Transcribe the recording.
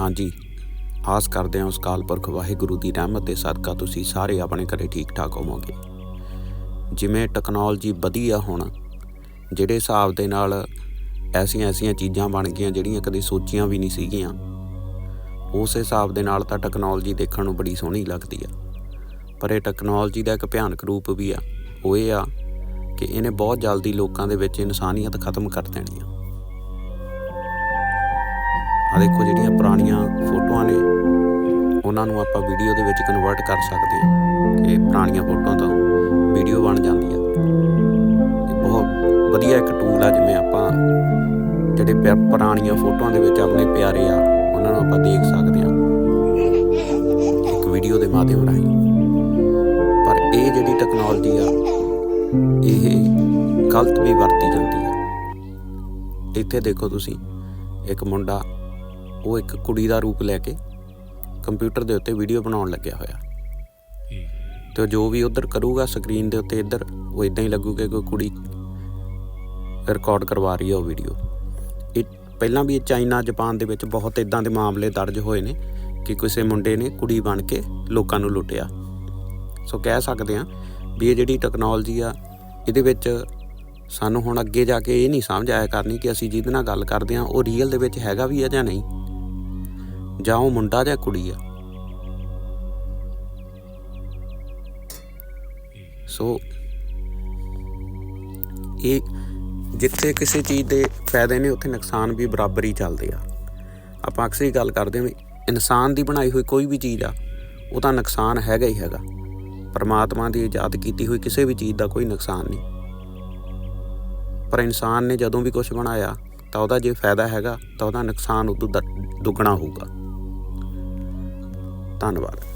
ਹਾਂਜੀ। ਆਸ ਕਰਦੇ ਹਾਂ ਉਸ ਕਾਲ ਪੁਰਖ ਵਾਹਿਗੁਰੂ ਦੀ ਰਹਿਮਤ ਦੇ ਸਦਕਾ ਤੁਸੀਂ ਸਾਰੇ ਆਪਣੇ ਘਰੇ ਠੀਕ ਠਾਕ ਹੋਵੋਗੇ। ਜਿਵੇਂ ਟੈਕਨੋਲੋਜੀ ਵਧੀਆ ਹੁਣ, ਜਿਹੜੇ ਹਿਸਾਬ ਦੇ ਨਾਲ ਐਸੀਆਂ ਐਸੀਆਂ ਚੀਜ਼ਾਂ ਬਣ ਗਈਆਂ ਜਿਹੜੀਆਂ ਕਦੇ ਸੋਚੀਆਂ ਵੀ ਨਹੀਂ ਸੀਗੀਆਂ, ਉਸ ਹਿਸਾਬ ਦੇ ਨਾਲ ਤਾਂ ਟੈਕਨੋਲੋਜੀ ਦੇਖਣ ਨੂੰ ਬੜੀ ਸੋਹਣੀ ਲੱਗਦੀ ਆ। ਪਰ ਇਹ ਟੈਕਨੋਲੋਜੀ ਦਾ ਇੱਕ ਭਿਆਨਕ ਰੂਪ ਵੀ ਆ, ਉਹ ਇਹ ਆ ਕਿ ਇਹਨੇ ਬਹੁਤ ਜਲਦੀ ਲੋਕਾਂ ਦੇ ਵਿੱਚ ਇਨਸਾਨੀਅਤ ਖਤਮ ਕਰ ਦੇਣੀ ਆ। ਆ ਦੇਖੋ ਜਿਹੜੀਆਂ ਪੁਰਾਣੀਆਂ ਫੋਟੋਆਂ ਨੇ, ਉਹਨਾਂ ਨੂੰ ਆਪਾਂ ਵੀਡੀਓ ਦੇ ਵਿੱਚ ਕਨਵਰਟ ਕਰ ਸਕਦੇ ਹਾਂ ਕਿ ਪੁਰਾਣੀਆਂ ਫੋਟੋਆਂ ਤੋਂ ਵੀਡੀਓ ਬਣ ਜਾਂਦੀ ਆ ਇਹ ਬਹੁਤ ਵਧੀਆ ਇੱਕ ਟੂਲ ਆ ਜਿਵੇਂ ਆਪਾਂ ਜਿਹੜੇ ਪਿਆ- ਪੁਰਾਣੀਆਂ ਫੋਟੋਆਂ ਦੇ ਵਿੱਚ ਆਪਣੇ ਪਿਆਰੇ ਆ, ਉਹਨਾਂ ਨੂੰ ਆਪਾਂ ਦੇਖ ਸਕਦੇ ਹਾਂ ਇੱਕ ਵੀਡੀਓ ਦੇ ਮਾਧਿਅਮ ਰਾਹੀਂ। ਪਰ ਇਹ ਜਿਹੜੀ ਟੈਕਨੋਲੋਜੀ ਆ, ਇਹ ਗਲਤ ਵੀ ਵਰਤੀ ਜਾਂਦੀ ਆ। ਇੱਥੇ ਦੇਖੋ ਤੁਸੀਂ, ਇੱਕ ਮੁੰਡਾ ਉਹ ਇੱਕ ਕੁੜੀ ਦਾ ਰੂਪ ਲੈ ਕੇ ਕੰਪਿਊਟਰ ਦੇ ਉੱਤੇ ਵੀਡੀਓ ਬਣਾਉਣ ਲੱਗਿਆ ਹੋਇਆ। ਤੇ ਉਹ ਜੋ ਵੀ ਉਧਰ ਕਰੂਗਾ ਸਕਰੀਨ ਦੇ ਉੱਤੇ ਇੱਧਰ, ਉਹ ਇਦਾਂ ਹੀ ਲੱਗੂਗਾ ਕਿ ਕੋਈ ਕੁੜੀ ਰਿਕਾਰਡ ਕਰਵਾ ਰਹੀ ਹੈ ਉਹ ਵੀਡੀਓ। ਇਹ ਪਹਿਲਾਂ ਵੀ ਇਹ ਚਾਈਨਾ, ਜਾਪਾਨ ਦੇ ਵਿੱਚ ਬਹੁਤ ਇਦਾਂ ਦੇ ਮਾਮਲੇ ਦਰਜ ਹੋਏ ਨੇ ਕਿ ਕਿਸੇ ਮੁੰਡੇ ਨੇ ਕੁੜੀ ਬਣ ਕੇ ਲੋਕਾਂ ਨੂੰ ਲੁੱਟਿਆ। ਸੋ ਕਹਿ ਸਕਦੇ ਹਾਂ ਵੀ ਇਹ ਜਿਹੜੀ ਟੈਕਨੋਲੋਜੀ ਆ, ਇਹਦੇ ਵਿੱਚ ਸਾਨੂੰ ਹੁਣ ਅੱਗੇ ਜਾ ਕੇ ਇਹ ਨਹੀਂ ਸਮਝ ਆਇਆ ਕਰਨੀ ਕਿ ਅਸੀਂ ਜਿਹਦੇ ਨਾਲ ਗੱਲ ਕਰਦੇ ਹਾਂ, ਉਹ ਰੀਅਲ ਦੇ ਵਿੱਚ ਹੈਗਾ ਵੀ ਆ ਜਾਂ ਨਹੀਂ। ਜਾਂ ਉਹ ਮੁੰਡਾ ਜਾਂ ਕੁੜੀ ਆ। ਸੋ ਇਹ ਜਿੱਥੇ ਕਿਸੇ ਚੀਜ਼ ਦੇ ਫਾਇਦੇ ਨੇ, ਉੱਥੇ ਨੁਕਸਾਨ ਵੀ ਬਰਾਬਰ ਹੀ ਚੱਲਦੇ ਆ। ਆਪਾਂ ਅਕਸਰ ਹੀ ਗੱਲ ਕਰਦੇ ਹਾਂ ਵੀ ਇਨਸਾਨ ਦੀ ਬਣਾਈ ਹੋਈ ਕੋਈ ਵੀ ਚੀਜ਼ ਆ ਉਹਦਾ ਨੁਕਸਾਨ ਹੈਗਾ ਹੀ ਹੈਗਾ। ਪਰਮਾਤਮਾ ਦੀ ਇਜਾਦ ਕੀਤੀ ਹੋਈ ਕਿਸੇ ਵੀ ਚੀਜ਼ ਦਾ ਕੋਈ ਨੁਕਸਾਨ ਨਹੀਂ। ਪਰ ਇਨਸਾਨ ਨੇ ਜਦੋਂ ਵੀ ਕੁਝ ਬਣਾਇਆ, ਤਾਂ ਉਹਦਾ ਜੇ ਫਾਇਦਾ ਹੈਗਾ, ਤਾਂ ਉਹਦਾ ਨੁਕਸਾਨ ਉਦੋਂ ਦੁੱਗਣਾ ਹੋਊਗਾ। ਧੰਨਵਾਦ।